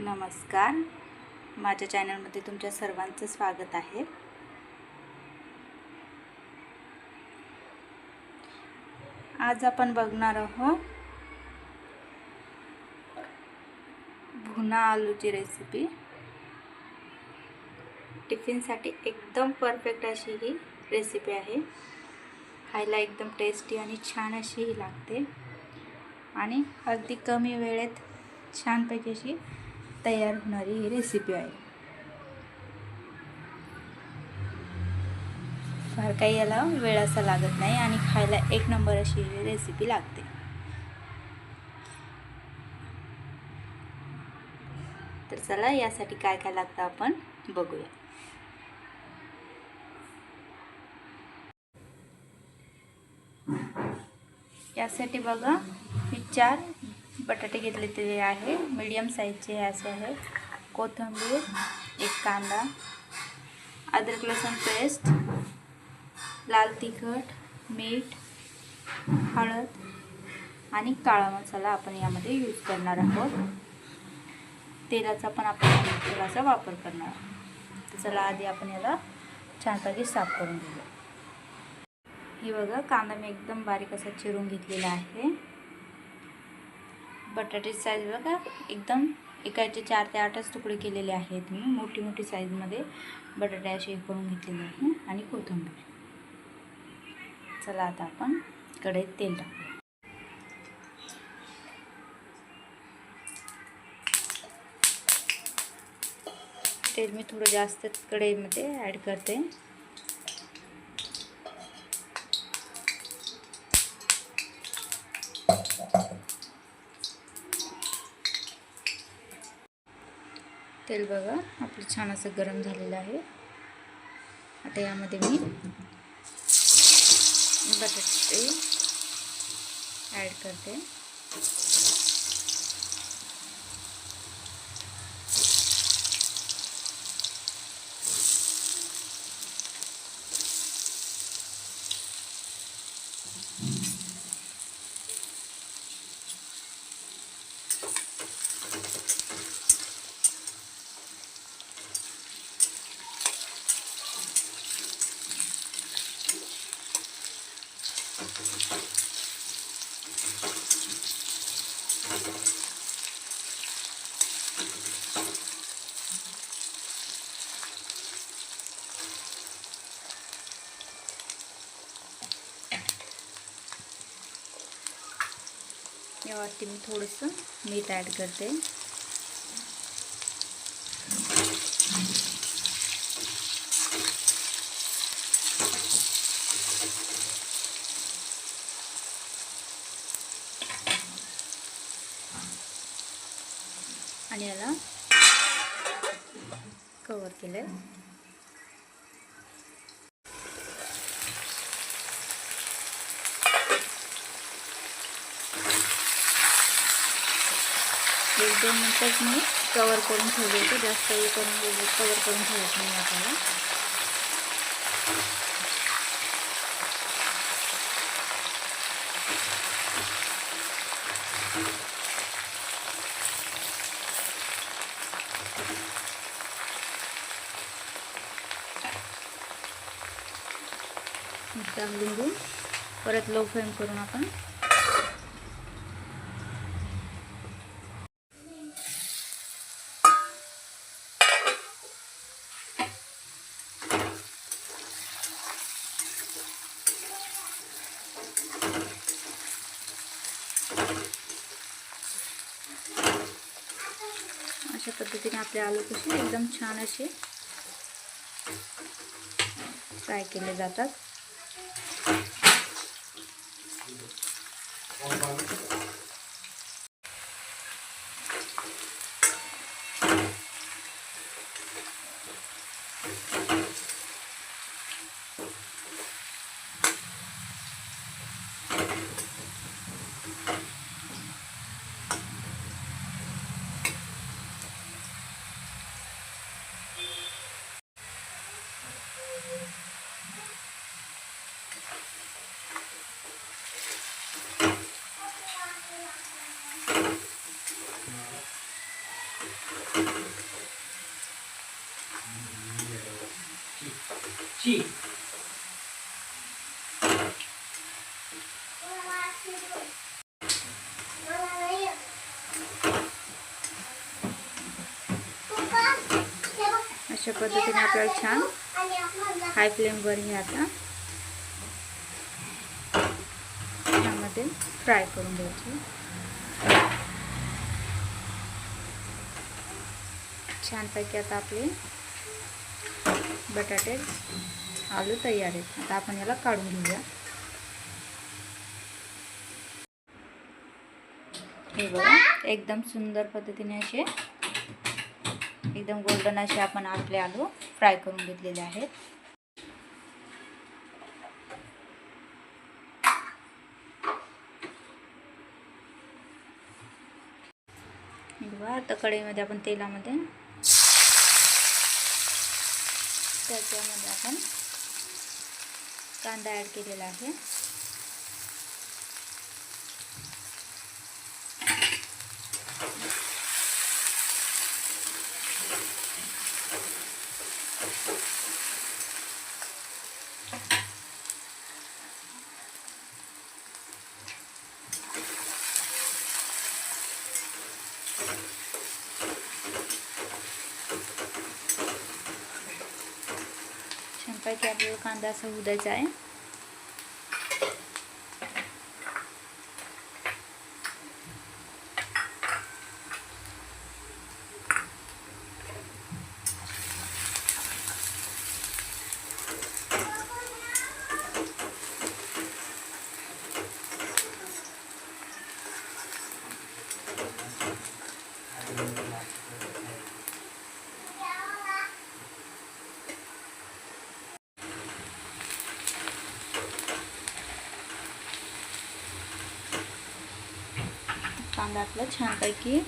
नमस्कार. माझ्या चॅनलमध्ये तुमच्या सर्वांचं स्वागत आहे. आज आपण बघणार आहोत भुना आलूची रेसिपी टिफिनसाठी एकदम परफेक्ट अशी ही रेसिपी आहे. खायला एकदम टेस्टी आणि छान अशी ही लागते. आणि अगदी कमी वेळेत छानपैकी अशी तयार होणारी ही रेसिपी आहे. फार काही याला वेळ असा लागत नाही आणि खायला एक नंबर अशी ही रेसिपी लागते. तर चला यासाठी काय काय लागतं आपण बघूया. यासाठी बघा मी चार बटाटे घेतलेले आहे. मीडियम साईजचे असे आहे कोथिंबीर एक कांदा अद्रक लसूण पेस्ट लाल तिखट मीठ हळद आणि काळा मसाला आपण यामध्ये यूज करणार आहोत. तेलाचा पण आपण तेलाचा वापर करणार आहोत. तर चला आधी आपण याला छानपैकी साफ करून घेऊया. हे बघा कांदा मी एकदम बारीक असा चिरून घेतलेला आहे. बटाटे साईज बघा एकदम एकाचे चार ते आठच तुकडे केलेले आहेत. मी मोठी मोठी साईजमध्ये बटाटे असे हे करून घेतलेले आहे आणि कोथिंबीर. चला आता आपण कढईत तेल टाकू. तेल मी थोडं जास्त कढईमध्ये ॲड करते. तेल बघा आपलं छान असं गरम झालेलं आहे. आता यामध्ये मी बटाटे ॲड करते. यावरती मी थोडंसं मीठ ॲड करते. आणि याला कवर केलं त्यानंतरच मी कवर करून ठेवले होते. जास्त हे करून म्हणजे कवर करून ठेवत नाही आपल्याला. लिंबू. घेऊन परत लो फ्लेम करून आपण अशा पद्धतीने आपले आलू कसे एकदम छान असे फ्राय केले जातात. ची अशा पद्धतीने आपल्याला छान हाय फ्लेमवर हे आता यामध्ये फ्राय करून द्यायची छानपैकी आता आपले बटाटे आलू तयार आहेत. आता आपण याला काढून घेऊया. हे बघा एकदम सुंदर पद्धतीने असे एकदम गोल्डन असे आपण आपले आलू फ्राय करून घेतलेले आहेत. आता कढईमध्ये आपण तेलामध्ये त्याच्यामध्ये आपण कांदा ॲड केलेला आहे. छानपैकी आपल्याला कांदा असा होऊ आहे. कांदा आपला छानपैकी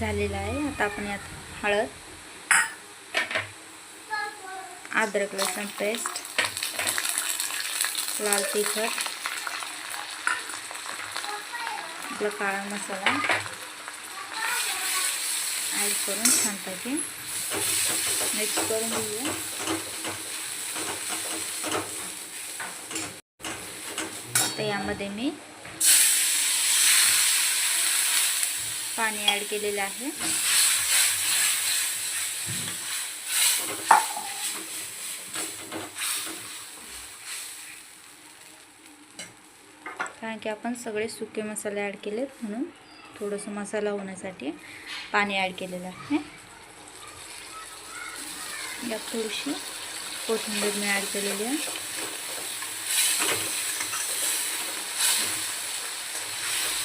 झालेला आहे. आता आपण यात हळद अद्रक लसूण पेस्ट लाल तिखट आपला काळा मसाला ॲड करून छानपैकी मिक्स करून घेऊया. आता यामध्ये मी पाणी ॲड केलेलं आहे. कारण की आपण सगळे सुके मसाले ॲड केलेत म्हणून थोडंसं मसाला होण्यासाठी पाणी ॲड केलेलं आहे. यात थोडीशी कोथिंबीर मी ॲड केलेली आहे.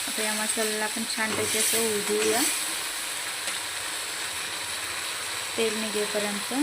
आता या मसाल्याला आपण छानपैकी असं होऊ देऊया तेल निघेपर्यंत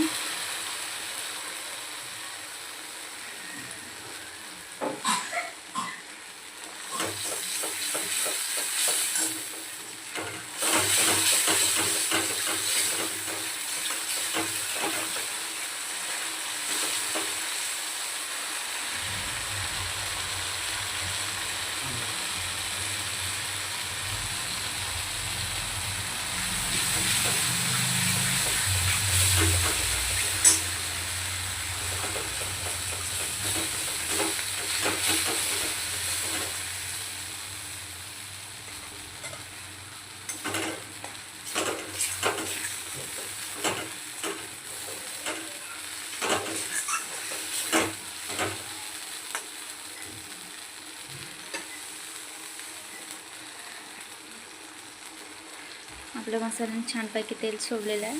आपल्या मसाल्याने छानपैकी तेल सोडलेलं आहे.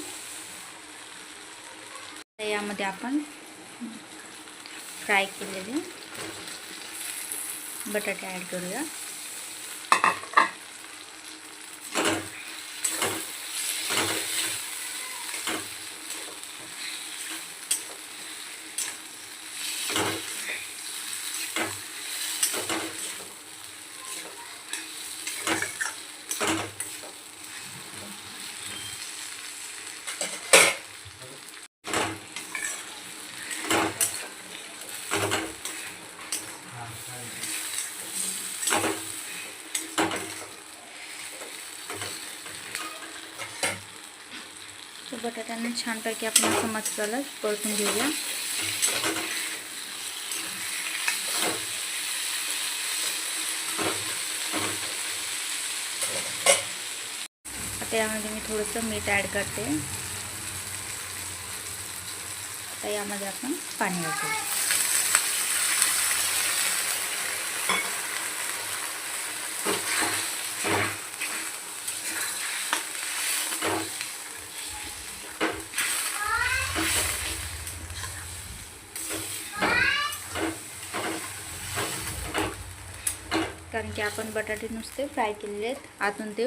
यामध्ये आपण फ्राय केलेले बटाटे ॲड करूया. बटाट्याने छानपैकी आपण असं मसाला परतून घेऊया. आता यामध्ये मी थोडंसं मीठ ॲड करते. आता यामध्ये आपण पाणी ॲड कारण की आपण बटाटे नुसते फ्राय केलेले आहेत. आतून ते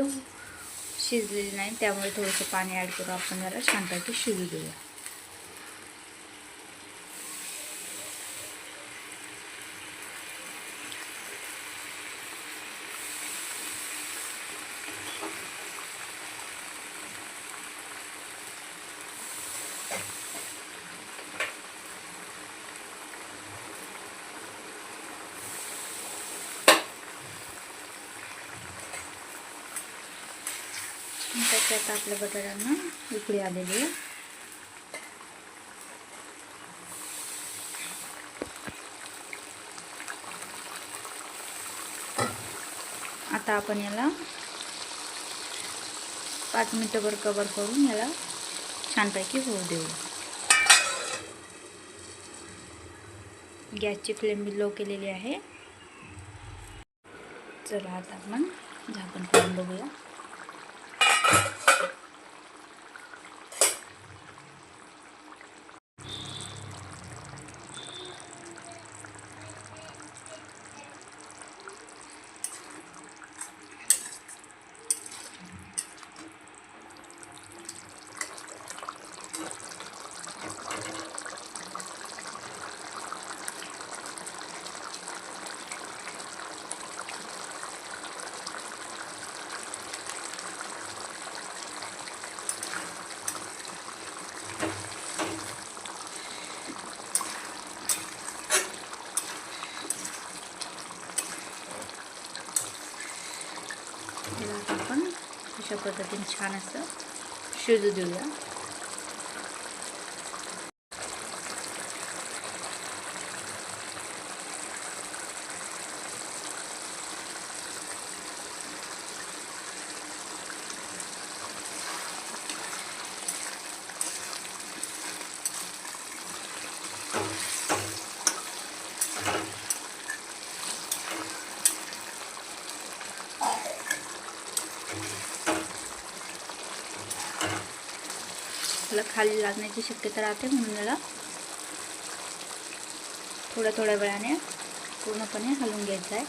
शिजलेले नाही त्यामुळे थोडंसं पाणी ॲड करू आपण जरा छानपैकी शिजू देऊया. त्याच्यात आपल्या बटाट्यांना उकळी आलेली आहे. आता आपण याला पाच मिनटंभर कवर करून याला छानपैकी होऊ देऊ. गॅसची फ्लेम मी लो केलेली आहे. चला आता आपण झाकण करून बघूया त्याला आता आपण अशा पद्धतीने छान असं शिजू देऊया. त्याला खाली लागण्याची शक्यता राहते म्हणून याला थोड्या थोड्या वेळाने पूर्णपणे हलवून घ्यायचं आहे.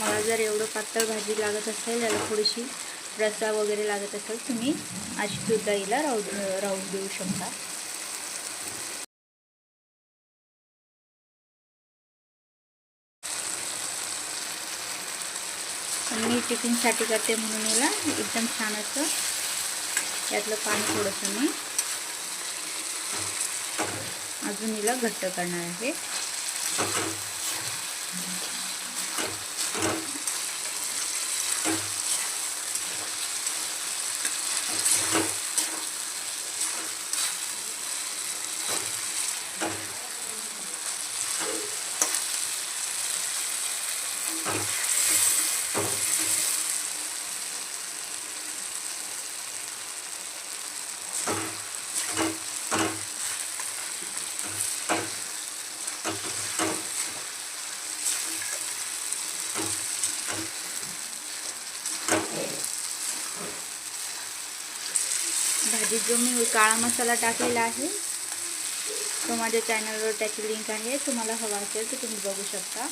तुम्हाला जर एवढं पातळ भाजी लागत असेल याला थोडीशी रस्सा वगैरे लागत असेल तुम्ही अशी सुद्धा हिला राहू राहू देऊ शकता. मी टिफिनसाठी करते म्हणून याला. एकदम छान असं यातलं पाणी थोडंसं मी अजून हिला घट्ट करणार आहे. मी काळा मसाला टाकलेला आहे. तो माझ्या चॅनलवर त्याची लिंक आहे. तुम्हाला हवा असेल तर तुम्ही बघू शकता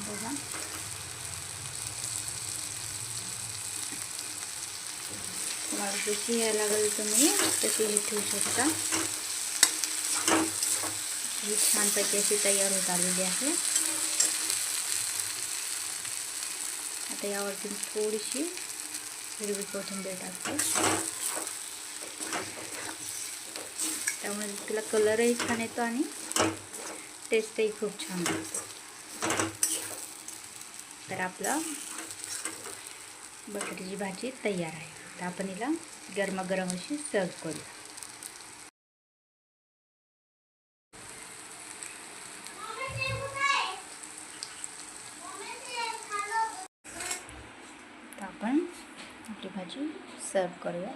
बघा या लागेल तुम्ही तशीही ठेवू शकता. ही छानपैकी अशी तयार होत आलेली आहे. आता यावरती थोडीशी हिरवी कोथिंबीर टाकते. त्यामुळे तिला कलरही छान येतो आणि टेस्टही खूप छान लागतो. तर आपलं बटाट्याची भाजी तयार आहे. तर आपण हिला गरमागरम अशी सर्व करूया आपण आपली भाजी सर्व करूया.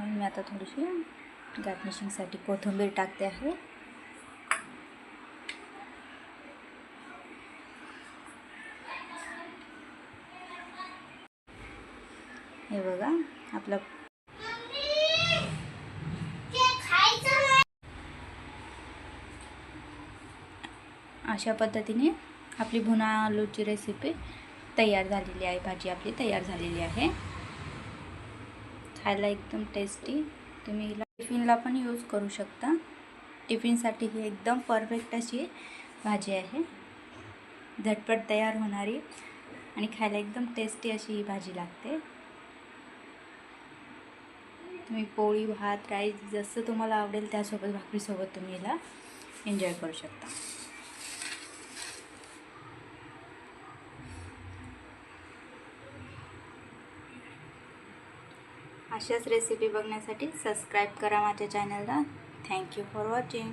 मी आता थोडीशी गार्निशिंगसाठी कोथिंबीर टाकते हे अशा पद्धतीने आपली भुना आलूची रेसिपी तयार आहे, भाजी आपली तयार आहे. खायला एकदम टेस्टी तुम्ही हिला टिफिनला पण यूज करू शकता. टिफिनसाठी ही एकदम परफेक्ट अशी भाजी आहे. झटपट तयार होणारी आणि खायला एकदम टेस्टी अशी ही भाजी लागते. तुम्ही पोळी भात राईस जसं तुम्हाला आवडेल त्यासोबत भाकरीसोबत तुम्ही हिला एन्जॉय करू शकता. अशाच रेसिपी बघण्यासाठी सबस्क्राईब करा माझ्या चॅनलला थँक्यू फॉर वॉचिंग